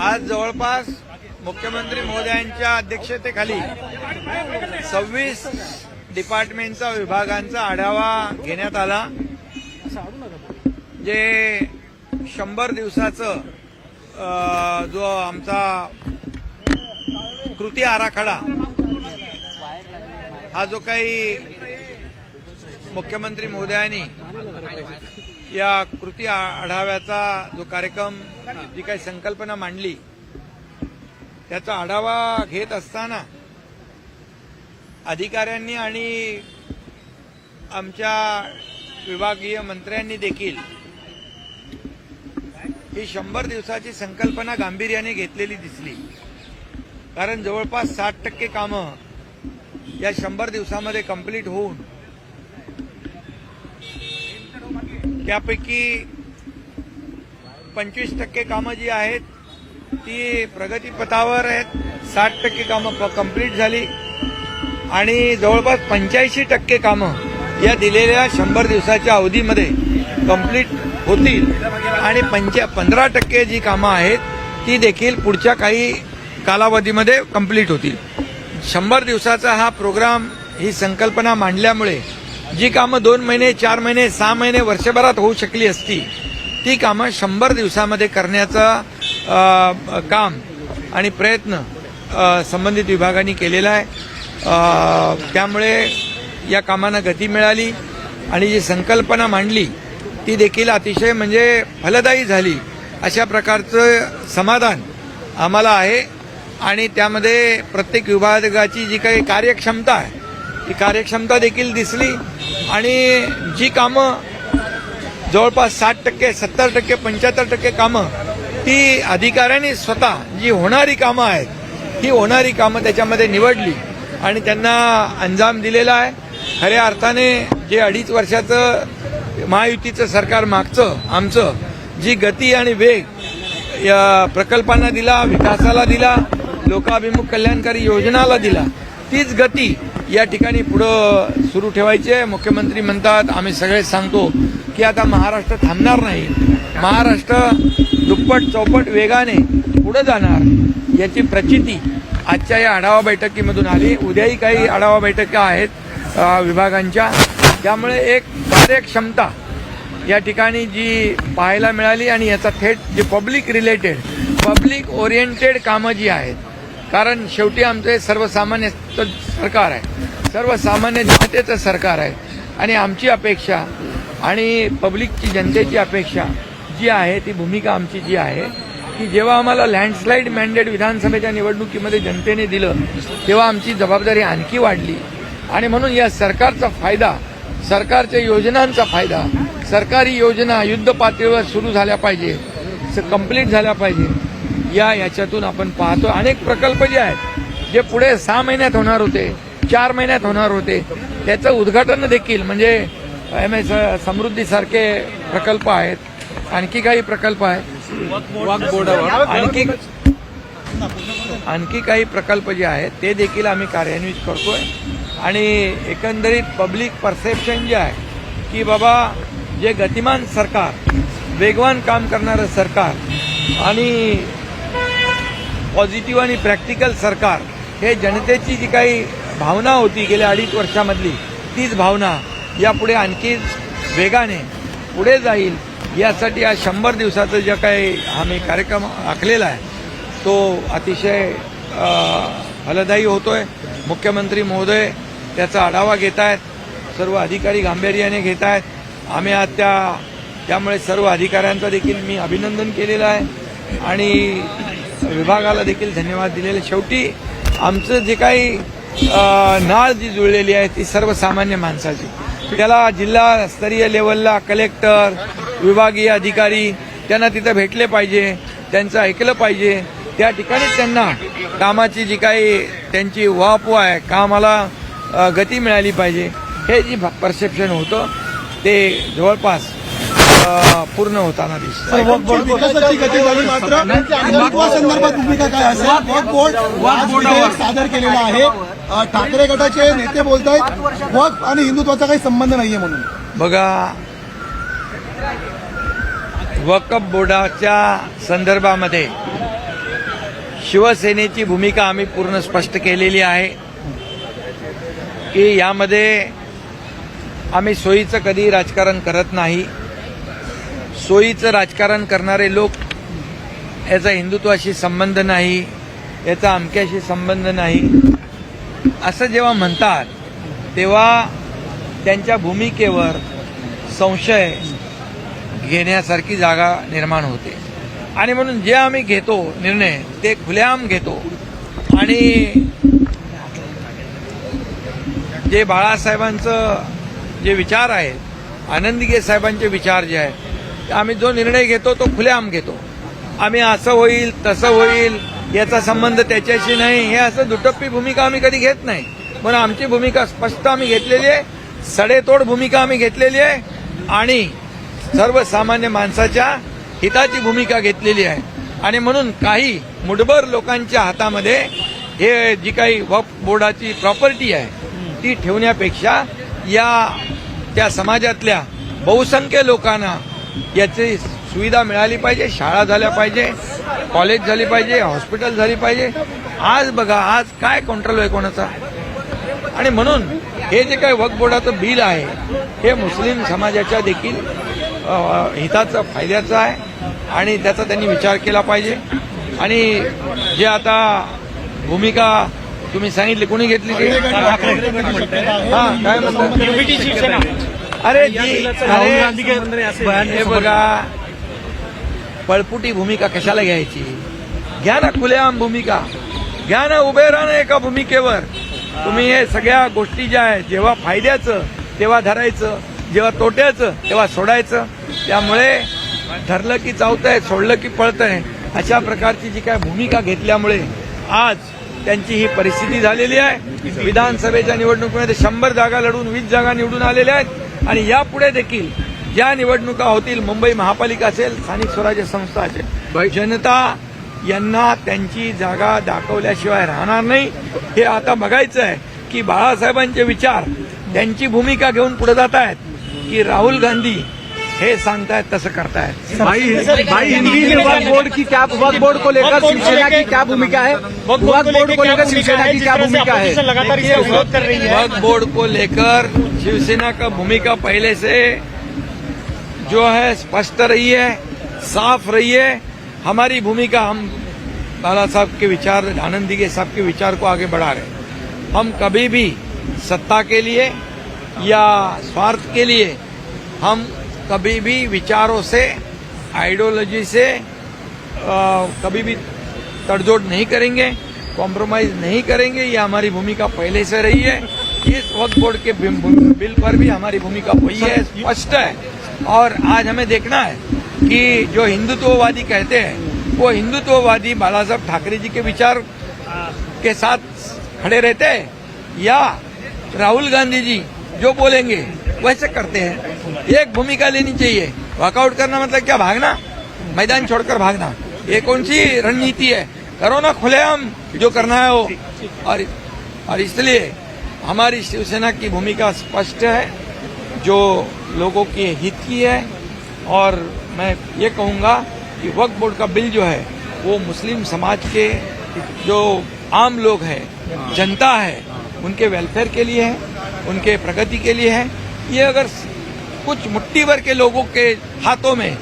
आज जवळपास मुख्यमंत्री महोदयांच्या अध्यक्षतेखाली सव्वीस डिपार्टमेंटचा विभागांचा आढावा घेण्यात आला. जे शंभर दिवसाचं जो आमचा कृती आराखडा हा जो काही मुख्यमंत्री महोदयांनी या कृती आढाव्याचा जो कार्यक्रम जी काही संकल्पना मांडली त्याचा आढावा घेत असताना अधिकाऱ्यांनी आणि आमच्या विभागीय मंत्र्यांनी देखील ही शंभर दिवसाची संकल्पना गांभीर्याने घेतलेली दिसली. कारण जवळपास साठ टक्के कामं या शंभर दिवसामध्ये कंप्लीट होऊन त्यापैकी पंचवीस टक्के कामं जी आहेत ती प्रगतीपथावर आहेत. साठ टक्के कामं कंप्लीट झाली. आणि जवळपास पंच्याऐंशी टक्के कामं या दिलेल्या शंभर दिवसाच्या अवधीमध्ये कंप्लीट होतील. आणि पंच्या पंधरा टक्के जी कामं आहेत ती देखील पुढच्या काही कालावधीमध्ये कंप्लीट होतील. शंभर दिवसाचा हा प्रोग्राम ही संकल्पना मांडल्यामुळे जी कामं दोन महिने चार महिने सहा महिने वर्षभरात होऊ शकली असती ती कामं शंभर दिवसामध्ये करण्याचं काम आणि प्रयत्न संबंधित विभागांनी केलेला आहे. त्यामुळे या कामांना गती मिळाली आणि जी संकल्पना मांडली ती देखील अतिशय म्हणजे फलदायी झाली. अशा प्रकारचं समाधान आम्हाला आहे आणि त्यामध्ये प्रत्येक विभागाची जी काही कार्यक्षमता आहे ही कार्यक्षमता देखील दिसली. आणि जी कामं जवळपास साठ टक्के सत्तर टक्के पंच्याहत्तर टक्के कामं ती अधिकाऱ्यांनी स्वतः जी होणारी कामं आहेत ती होणारी कामं त्याच्यामध्ये निवडली आणि त्यांना अंजाम दिलेला आहे. खऱ्या अर्थाने जे अडीच वर्षाचं महायुतीचं सरकार मागचं आमचं जी गती आणि वेग या प्रकल्पांना दिला विकासाला दिला लोकाभिमुख कल्याणकारी योजनाला दिला तीच गती या ठिकाणी पुढं सुरू ठेवायची आहे. मुख्यमंत्री म्हणतात आम्ही सगळे सांगतो की आता महाराष्ट्र थांबणार नाही. महाराष्ट्र दुप्पट चौपट वेगाने पुढं जाणार याची प्रचिती आजच्या या आढावा बैठकीमधून आली. उद्याही काही आढावा बैठका आहेत विभागांच्या. त्यामुळे एक कार्यक्षमता या ठिकाणी जी पाहायला मिळाली आणि याचा थेट जे पब्लिक रिलेटेड पब्लिक ओरिएंटेड कामं जी आहेत कारण शेवटी आमचं हे सर्वसामान्य सरकार आहे. सर्वसामान्य जनतेचं सरकार आहे. आणि आमची अपेक्षा आणि पब्लिकची जनतेची अपेक्षा जी आहे ती भूमिका आमची जी आहे की जेव्हा आम्हाला लँडस्लाईड मॅन्डेट विधानसभेच्या निवडणुकीमध्ये जनतेने दिलं तेव्हा आमची जबाबदारी आणखी वाढली. आणि म्हणून या सरकारचा फायदा सरकारच्या योजनांचा फायदा सरकारी योजना युद्ध पातळीवर सुरू झाल्या पाहिजे कंप्लीट झाल्या पाहिजे. या याच्यातून आपण पाहतो अनेक प्रकल्प जे आहेत जे पुढे सहा महिन्यात होणार होते चार महिन्यात होणार होते त्याचं उद्घाटन देखील म्हणजे एम एस समृद्धीसारखे प्रकल्प आहेत आणखी काही प्रकल्प आहेत. आणखी आणखी काही प्रकल्प जे आहेत ते देखील आम्ही कार्यान्वित करतोय. आणि एकंदरीत पब्लिक परसेप्शन जे आहे की बाबा जे गतिमान सरकार वेगवान काम करणारं सरकार आणि पॉझिटिव्ह आणि प्रॅक्टिकल सरकार हे जनतेची जी काही भावना होती गेल्या अडीच वर्षामधली तीच भावना यापुढे आणखी वेगाने पुढे जाईल. यासाठी आज शंभर दिवसाचं जे काही आम्ही कार्यक्रम आखलेला आहे तो अतिशय फलदायी होतो आहे मुख्यमंत्री महोदय त्याचा आढावा घेत आहेत सर्व अधिकारी गांभीर्याने घेत आहेत आम्ही आज त्या त्यामुळे सर्व अधिकाऱ्यांचं देखील मी अभिनंदन केलेलं आहे. आणि विभागाला देखील धन्यवाद दिलेले. शेवटी आमचं जे काही नाळ जी जुळलेली आहे ती सर्वसामान्य माणसाची. त्याला जिल्हास्तरीय लेवलला कलेक्टर विभागीय अधिकारी त्यांना तिथं भेटले पाहिजे त्यांचं ऐकलं पाहिजे. त्या ठिकाणी त्यांना कामाची जी काही त्यांची वाहपो आहे कामाला गती मिळाली पाहिजे. हे जी परसेप्शन होतं ते जवळपास पूर्ण होताना दिसतं सादर केलेलं आहे. ठाकरे गटाचे नेते बोलत आहेत वक्फ आणि हिंदुत्वाचा काही संबंध नाहीये म्हणून. बघा वकफ बोर्डाच्या संदर्भामध्ये शिवसेनेची भूमिका आम्ही पूर्ण स्पष्ट केलेली आहे. की यामध्ये आम्ही सोयीचं कधी राजकारण करत नाही. सोयीचं राजकारण करणारे लोक याचा हिंदुत्वाशी संबंध नाही याचा अमक्याशी संबंध नाही. असं जेव्हा म्हणतात तेव्हा त्यांच्या भूमिकेवर संशय घेण्यासारखी जागा निर्माण होते. आणि म्हणून जे आम्ही घेतो निर्णय ते खुलेआम घेतो. आणि जे बाळासाहेबांचं जे विचार आहेत आनंदीगे साहेबांचे विचार जे आहेत आम्ही जो निर्णय घेतो तो खुलेआम घेतो. आम्ही असं होईल तसं होईल याचा संबंध त्याच्याशी नाही. हे असं दुटप्पी भूमिका आम्ही कधी घेत नाही. पण आमची भूमिका स्पष्ट आम्ही घेतलेली आहे. सडेतोड भूमिका आम्ही घेतलेली आहे. आणि सर्वसामान्य माणसाच्या हिताची भूमिका घेतलेली आहे. आणि म्हणून काही मुठभर लोकांच्या हातामध्ये हे जी काही वक्फ बोर्डाची प्रॉपर्टी आहे ती ठेवण्यापेक्षा या त्या समाजातल्या बहुसंख्य लोकांना याची सुविधा मिळाली पाहिजे शाळा झाल्या पाहिजे कॉलेज झाली पाहिजे हॉस्पिटल झाली पाहिजे. आज बघा आज काय कंट्रोल आहे कोणाचा? आणि म्हणून हे जे काही वक्फ बोर्डाचं बिल आहे हे मुस्लिम समाजाच्या देखील हिताचं फायद्याचं आहे. आणि त्याचा त्यांनी विचार केला पाहिजे. आणि जे आता भूमिका तुम्ही सांगितली कोणी घेतली ती? हा काय म्हणतात? अरे जी अरे हे बघा पळपुटी भूमिका कशाला घ्यायची? घ्या ना खुलेआम भूमिका. घ्या ना उभे राहा ना एका भूमिकेवर. तुम्ही हे सगळ्या गोष्टी ज्या आहेत जेव्हा फायद्याचं तेव्हा धरायचं जेव्हा तोट्याचं तेव्हा सोडायचं. त्यामुळे धरलं की चावतंय सोडलं की पळतंय. अशा प्रकारची जी काय भूमिका घेतल्यामुळे आज त्यांची ही परिस्थिती झालेली आहे. विधानसभेच्या निवडणुकीमध्ये शंभर जागा लढून वीस जागा निवडून आलेल्या आहेत. आणि यापुढे देखील ज्या निवडणुका होतील मुंबई महापालिका असेल स्थानिक स्वराज्य संस्था असेल जनता यांना त्यांची जागा दाखवल्याशिवाय राहणार नाही. हे आता बघायचं आहे की बाळासाहेबांचे विचार त्यांची भूमिका घेऊन पुढे जात आहेत की राहुल गांधी हे सांगतायत तसं करतायत भाई भाई हिंदी में वक्फ बोर्ड की क्या वक्फ बोर्ड को लेकर शिवसेना की क्या भूमिका है? वक्फ बोर्ड को लेकर शिवसेना की क्या भूमिका है? लगातार इसका विरोध कर रही है वक्फ बोर्ड को लेकर शिवसेना का भूमिका पहले से जो है स्पष्ट रही है साफ़ रही है। हमारी भूमिका हम बाला साहब के विचार आनंद दिगे साहब के विचार को आगे बढ़ा रहे हम कभी भी सत्ता के लिए या स्वार्थ के लिए हम कभी भी विचारों से आइडियोलॉजी से अ, कभी भी तड़जोड़ नहीं करेंगे कॉम्प्रोमाइज नहीं करेंगे ये हमारी भूमिका पहले से रही है। इस वक्त बोर्ड के बिल बिल पर भी हमारी भूमिका वही है स्पष्ट है। और आज हमें देखना है कि जो हिंदुत्ववादी कहते हैं वो हिंदुत्ववादी बाला साहब ठाकरे जी के विचार के साथ खड़े रहते हैं या राहुल गांधी जी जो बोलेंगे वैसे करते हैं। एक भूमिका लेनी चाहिए। वॉकआउट करना मतलब क्या? भागना? मैदान छोड़कर भागना। ये कौन सी रणनीति है? करो ना खुलेआम जो करना है वो। और और इसलिए हमारी शिवसेना की भूमिका स्पष्ट है जो लोगों के हित की है। और मैं ये कहूँगा कि वक्फ बोर्ड का बिल जो है वो मुस्लिम समाज के जो आम लोग हैं जनता है उनके वेलफेयर के लिए है उनके प्रगति के लिए है। ये अगर कुछ मुट्ठी भर के लोगों के हाथों में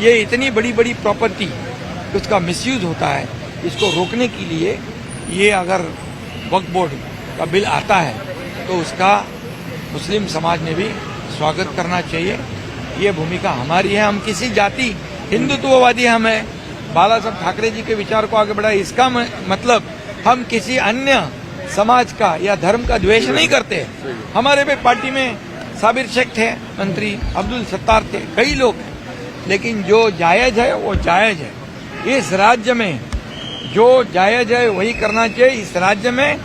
ये इतनी बड़ी बड़ी प्रॉपर्टी उसका मिसयूज होता है इसको रोकने के लिए ये अगर वक्फ बोर्ड का बिल आता है तो उसका मुस्लिम समाज ने भी स्वागत करना चाहिए। ये भूमिका हमारी है हम किसी जाति हिंदुत्ववादी हम है। बाला साहब ठाकरे जी के विचार को आगे बढ़ाए इसका मतलब हम किसी अन्य समाज का या धर्म का द्वेष नहीं करते। हमारे भी पार्टी में साबिर शेख थे, मंत्री अब्दुल सत्तार थे, कई लोग हैं। लेकिन जो जायज़ है, वो जायज़ है। इस राज्य में जो जायज़ है, वही करना चाहिए। इस राज्य में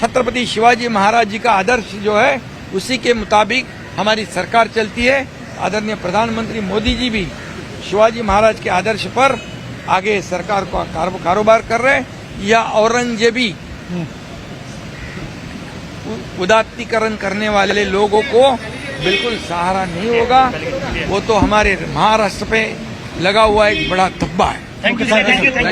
छत्रपति शिवाजी महाराज जी का आदर्श जो है, उसी के मुताबिक हमारी सरकार चलती है। आदरणीय प्रधानमंत्री मोदी जी भी शिवाजी महाराज के आदर्श पर आगे सरकार का कारोबार कर रहे हैं। या औरंगजेबी उदात्तीकरण करने वाले लोगों को बिल्कुल सहारा नहीं होगा। वो तो हमारे महाराष्ट्र पे लगा हुआ एक बड़ा धब्बा है।